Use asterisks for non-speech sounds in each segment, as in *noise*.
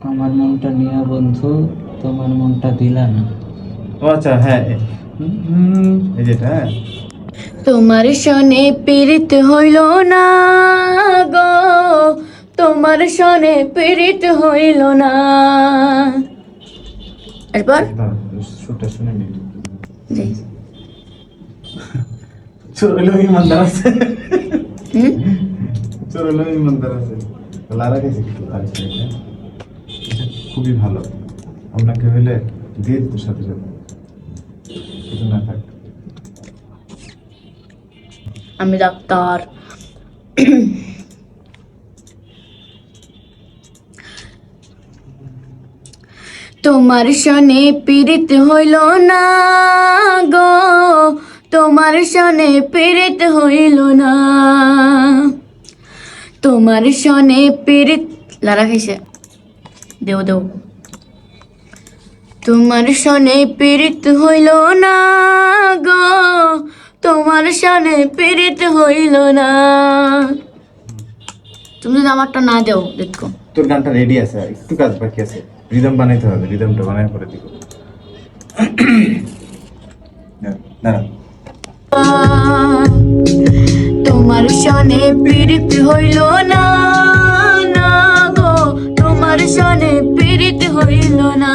আমার মনটা নিয়া বন্ধু তোমার মনটা দিলা না। ও আচ্ছা হ্যাঁ। এই যেটা হ্যাঁ। তোমার সনে পীড়িত হইল না গো তোমার সনে পীড়িত হইল না। এরপর? সুরটা শুনে নি। জি। চোরলো ইমানদার আছে হুম? চোরলো ইমানদার আছে লারা গেছে এটা খুবই ভালো আপনাকে হইলে দিয়ে দিত সাথে সাথে কিছু না থাক আমি ডাক্তার তোমার সনে পীড়িত হইল না গো তোমার সনে পীড়িত হইল না। তোমার সনে পীড়িত, লারা খাইছে। দেও দেও। তোমার সনে পীড়িত হইল না গো, তোমার সনে পীড়িত হইল না। তুমি যদি আমারটা না দেও, দেখো। তোর গানটা রেডি আছে একটু কাজ বাকি আছে। রিদম বানাইতে হবে রিদমটা বানায় পরে দিব। *coughs* দাঁড়া। তোমার সনে পীড়িত হইল না না গো। তোমার সনে পীড়িত হইল না।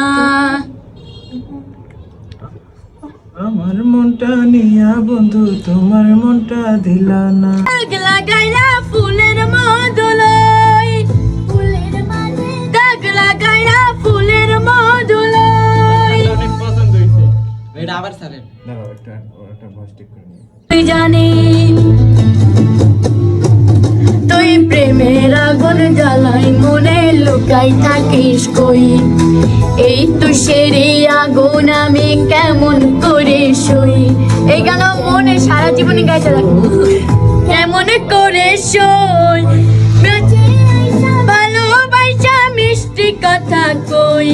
আমার মনটা নিয়া বন্ধু তোমার মনটা দিলা না। লাগাইলা আবার ছাড়েন দাঁড়াও একটা একটা ভয়েস ঠিক করে নিই তুই জানি তুই প্রেমের আগুন জ্বালাই মনে লুকাই থাকিস কই? এই তুষেরই আগুন আমি কেমন করে সই? এই গান মনে সারা জীবনে গাইতে থাকব কেমন করে সই? ভালোবাসা মিষ্টি কথা কই?